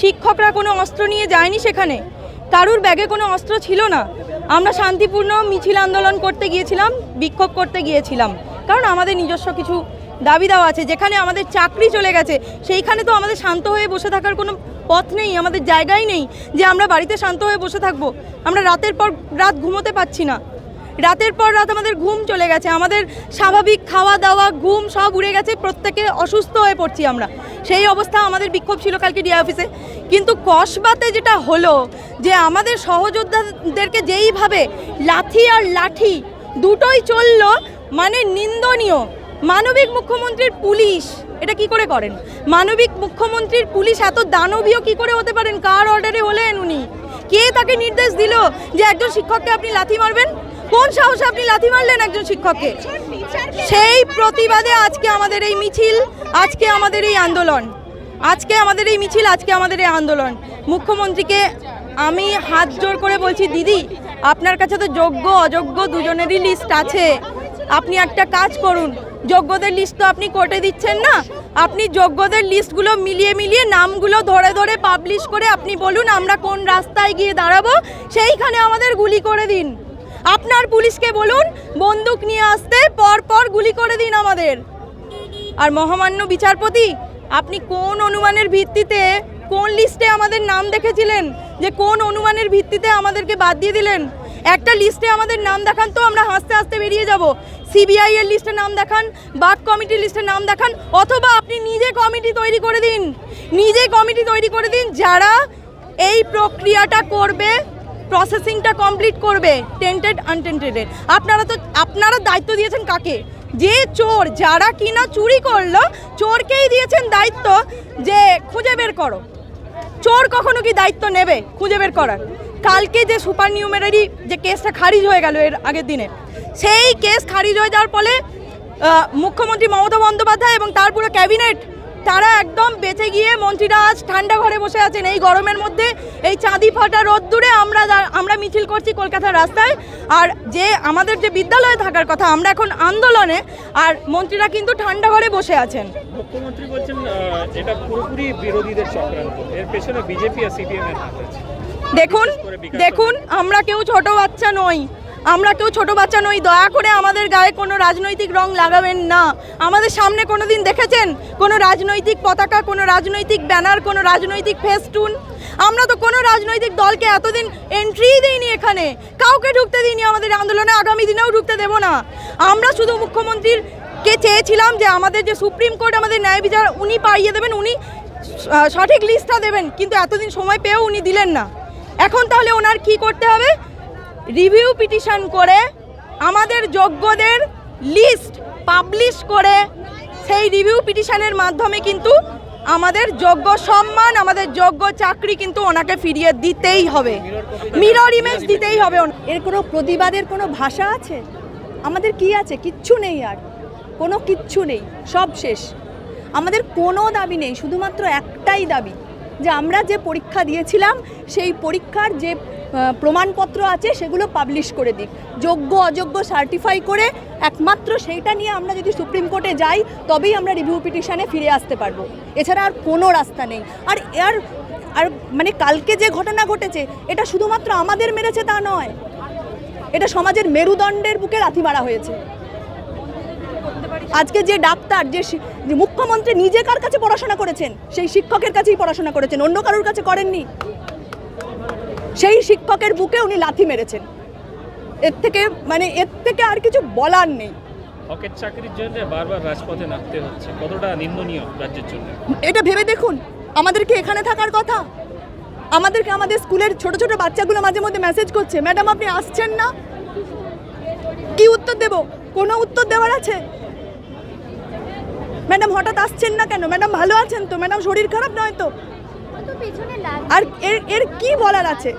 শিক্ষকরা কোনো অস্ত্র নিয়ে যায়নি সেখানে। কারুর ব্যাগে কোনো অস্ত্র ছিল না। আমরা শান্তিপূর্ণ মিছিল আন্দোলন করতে গিয়েছিলাম, বিক্ষোভ করতে গিয়েছিলাম। কারণ আমাদের নিজস্ব কিছু দাবি দেওয়া আছে, যেখানে আমাদের চাকরি চলে গেছে, সেইখানে তো আমাদের শান্ত হয়ে বসে থাকার কোনো পথ নেই, আমাদের জায়গাই নেই যে আমরা বাড়িতে শান্ত হয়ে বসে থাকব। আমরা রাতের পর রাত ঘুমোতে পাচ্ছি না। রাতের পর রাত আমাদের ঘুম চলে গেছে, আমাদের স্বাভাবিক খাওয়া দাওয়া, ঘুম সব উড়ে গেছে, প্রত্যেকে অসুস্থ হয়ে পড়ছি আমরা। সেই অবস্থা আমাদের বিক্ষোভ ছিল কালকে ডিআই অফিসে। কিন্তু কসবাতে যেটা হলো যে আমাদের সহযোদ্ধাদেরকে যেইভাবে লাথি আর লাঠি দুটোই চলল মানে নিন্দনীয়। মানবিক মুখ্যমন্ত্রীর পুলিশ, এটা কি করে করেন? মানবিক মুখ্যমন্ত্রীর পুলিশ এত দানবীয় কি করে হতে পারেন? কার অর্ডারে হলেন উনি? কে তাকে নির্দেশ দিল যে একজন শিক্ষককে আপনি লাথি মারবেন? কোন সাহসে আপনি লাথি মারলেন একজন শিক্ষককে? সেই প্রতিবাদে আজকে আমাদের এই মিছিল, আজকে আমাদের এই আন্দোলন, আজকে আমাদের এই মিছিল, আজকে আমাদের এই আন্দোলন। মুখ্যমন্ত্রীকে আমি হাত জোর করে বলছি, দিদি, আপনার কাছে তো যোগ্য, অযোগ্য দুজনেরই লিস্ট আছে। আপনি একটা কাজ করুন, যোগ্যদের লিস্ট তো আপনি কোর্টে দিচ্ছেন না। আপনি যোগ্যদের লিস্টগুলো মিলিয়ে মিলিয়ে নামগুলো ধরে ধরে পাবলিশ করে আপনি বলুন আমরা কোন রাস্তায় গিয়ে দাঁড়াবো, সেইখানে আমাদের গুলি করে দিন। আপনার পুলিশকে বলুন, বন্দুক নিয়ে আসতে পর পর গুলি করে দিন আমাদের। আর মহামান্য বিচারপতি, আপনি কোন অনুমানের ভিত্তিতে, কোন লিস্টে আমাদের নাম দেখেছিলেন? যে কোন অনুমানের ভিত্তিতে আমাদেরকে বাদ দিয়ে দিলেন? একটা লিস্টে আমাদের নাম দেখান তো, আমরা হাসতে হাসতে বেরিয়ে যাব। সিবিআই এর লিস্টে নাম দেখান বাক কমিটির লিস্টে নাম দেখান, অথবা আপনি নিজে কমিটি তৈরি করে দিন। নিজে কমিটি তৈরি করে দিন যারা এই প্রক্রিয়াটা করবে। প্রসেসিংটা কমপ্লিট করবে টেন্টেড আনটেন্টেডের আপনারা তো, আপনারা দায়িত্ব দিয়েছেন কাকে? যে চোর, যারা কিনা চুরি করল, চোরকেই দিয়েছেন দায়িত্ব যে খুঁজে বের করো। চোর কখনো কি দায়িত্ব নেবে খুঁজে বের করার? কালকে যে সুপার নিউমেরারি যে কেসটা খারিজ হয়ে গেল এর আগের দিনে, সেই কেস খারিজ হয়ে যাওয়ার ফলে মুখ্যমন্ত্রী মমতা বন্দ্যোপাধ্যায় এবং তার পুরো ক্যাবিনেট তারা একদম বেঁচে গিয়ে মন্ত্রীরা আজ ঠান্ডা ঘরে বসে আছেন। এই গরমের মধ্যে এই চাঁদি ফাটা রোদ্দুরে আমরা আমরা মিছিল করছি কলকাতার রাস্তায়। আর যে আমাদের যে বিদ্যালয়ে থাকার কথা আমরা এখন আন্দোলনে আর মন্ত্রীরা কিন্তু ঠান্ডা ঘরে বসে আছেন। মুখ্যমন্ত্রী বলছেন এটা পুরোপুরি বিরোধীদের চক্রান্ত। এর পেছনে বিজেপি আর সিপিএম এর দেখুন দেখুন আমরা কেউ ছোট বাচ্চা নই। আমরা কেউ ছোট বাচ্চা নই, দয়া করে আমাদের গায়ে কোনো রাজনৈতিক রং লাগাবেন না। আমাদের সামনে কোনো দিন দেখেছেন? কোনো রাজনৈতিক পতাকা, কোনো রাজনৈতিক ব্যানার, কোনো রাজনৈতিক ফেস্টুন? আমরা তো কোনো রাজনৈতিক দলকে এতদিন এন্ট্রিই দিইনি এখানে। কাউকে ঢুকতে দিইনি আমাদের আন্দোলনে, আগামী দিনেও ঢুকতে দেব না। আমরা শুধু মুখ্যমন্ত্রীর কে চেয়েছিলাম যে আমাদের যে সুপ্রিম কোর্ট, আমাদের ন্যায় বিচার, উনি পাইয়ে দেবেন, উনি সঠিক লিস্টটা দেবেন। কিন্তু এতদিন সময় পেয়েও উনি দিলেন না। এখন তাহলে ওনার কি করতে হবে? রিভিউ পিটিশন করে আমাদের যোগ্যদের লিস্ট পাবলিশ করে সেই রিভিউ পিটিশনের মাধ্যমে কিন্তু আমাদের যোগ্য সম্মান, আমাদের যোগ্য চাকরি কিন্তু ওনাকে ফিরিয়ে দিতেই হবে। মিরর ইমেজ দিতেই হবে এর কোনো প্রতিবাদের কোনো ভাষা আছে? আমাদের কি আছে? কিচ্ছু নেই আর। কোনো কিচ্ছু নেই। সব শেষ। আমাদের কোনো দাবি নেই। শুধুমাত্র একটাই দাবি, যে আমরা যে পরীক্ষা দিয়েছিলাম, সেই পরীক্ষার যে প্রমাণপত্র আছে, সেগুলো পাবলিশ করে দিক। যোগ্য, অযোগ্য সার্টিফাই করে একমাত্র সেইটা নিয়ে আমরা যদি সুপ্রিম কোর্টে যাই, তবেই আমরা রিভিউ পিটিশনে ফিরে আসতে পারব। এছাড়া আর কোনো রাস্তা নেই। আর আর আর মানে কালকে যে ঘটনা ঘটেছে, এটা শুধুমাত্র আমাদের মেরেছে তা নয়, এটা সমাজের মেরুদণ্ডের বুকে লাথি মারা হয়েছে। আজকে যে ডাক্তার যে মুখ্যমন্ত্রী নিজে কার কাছে পড়াশোনা করেছেন? সেই শিক্ষকের কাছেই পড়াশোনা করেছেন, অন্য কারোর কাছে করেননি? সেই শিক্ষকের বুকে উনি লাথি মেরেছেন। এর থেকে মানে এর থেকে আর কিছু বলার নেই। হকের চাকরির জন্য বারবার রাজপথে নামতে হচ্ছে। কতটা নিন্দনীয় রাজ্যের জন্য? এটা ভেবে দেখুন আমাদেরকে এখানে থাকার কথা? আমাদেরকে আমাদের স্কুলের ছোট ছোট বাচ্চাগুলো মাঝে মধ্যে মেসেজ করছে ম্যাডাম আপনি আসছেন না? কি উত্তর দেব? কোনো উত্তর দেওয়ার আছে? ম্যাডাম হঠাৎ আসছেন না কেন? ম্যাডাম ভালো আছেন তো? ম্যাডাম শরীর খারাপ নয় তো? আর এর এর কি বলার আছে?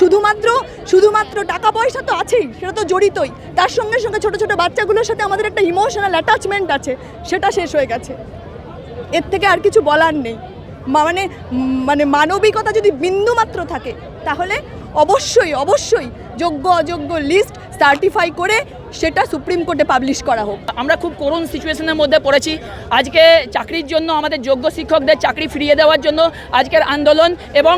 শুধুমাত্র শুধুমাত্র টাকা পয়সা তো আছেই, সেটা তো জড়িতই। তার সঙ্গে সঙ্গে ছোট ছোট বাচ্চাগুলোর সাথে আমাদের একটা ইমোশনাল অ্যাটাচমেন্ট আছে, সেটা শেষ হয়ে গেছে। এর থেকে আর কিছু বলার নেই। মানে মানে মানবিকতা যদি বিন্দু মাত্র থাকে, তাহলে অবশ্যই অবশ্যই যোগ্য অযোগ্য লিস্ট সার্টিফাই করে সেটা সুপ্রিম কোর্টে পাবলিশ করা হোক। আমরা খুব করুণ সিচুয়েশনের মধ্যে পড়েছি। আজকে চাকরির জন্য আমাদের যোগ্য শিক্ষকদের চাকরি ফিরিয়ে দেওয়ার জন্য আজকের আন্দোলন এবং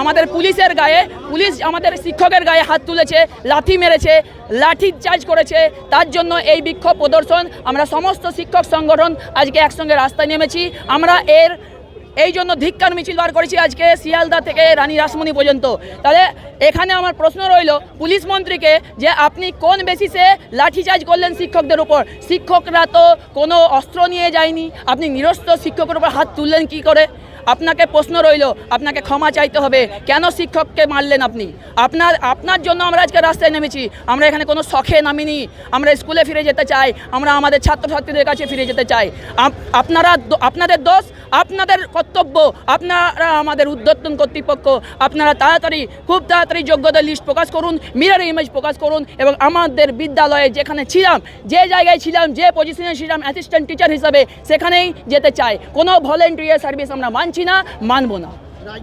আমাদের পুলিশের গায়ে, পুলিশ আমাদের শিক্ষকের গায়ে হাত তুলেছে, লাথি মেরেছে, লাঠি চার্জ করেছে। তার জন্য এই বিক্ষোভ প্রদর্শন, আমরা সমস্ত শিক্ষক সংগঠন আজকে একসঙ্গে রাস্তায় নেমেছি। আমরা এর এই জন্য ধিক্কার মিছিল বার করেছি আজকে শিয়ালদা থেকে রানী রাসমণি পর্যন্ত। তাহলে এখানে আমার প্রশ্ন রইল, পুলিশ মন্ত্রীকে যে আপনি কোন বেসিসে লাঠিচার্জ করলেন শিক্ষকদের উপর? শিক্ষকরা তো কোনো অস্ত্র নিয়ে যায়নি। আপনি নিরস্ত্র শিক্ষকের উপর হাত তুললেন কি করে? আপনাকে প্রশ্ন রইল, আপনাকে ক্ষমা চাইতে হবে। কেন শিক্ষককে মারলেন আপনি? আপনার আপনার জন্য আমরা আজকে রাস্তায় নেমেছি। আমরা এখানে কোনো শখে নামিনি। আমরা স্কুলে ফিরে যেতে চাই। আমরা আমাদের ছাত্রছাত্রীদের কাছে ফিরে যেতে চাই। আপ- আপনারা আপনাদের দোষ, আপনাদের কর্তব্য, আপনারা আমাদের উদ্যোতন কর্তৃপক্ষ। আপনারা তাড়াতাড়ি, খুব তাড়াতাড়ি যোগ্যতার লিস্ট প্রকাশ করুন মিরার ইমেজ প্রকাশ করুন এবং আমাদের বিদ্যালয়ে যেখানে ছিলাম, যে জায়গায় ছিলাম, যে পজিশনে ছিলাম অ্যাসিস্ট্যান্ট টিচার হিসাবে সেখানেই যেতে চাই। কোনো ভলেন্টিয়ার সার্ভিস আমরা মানছি না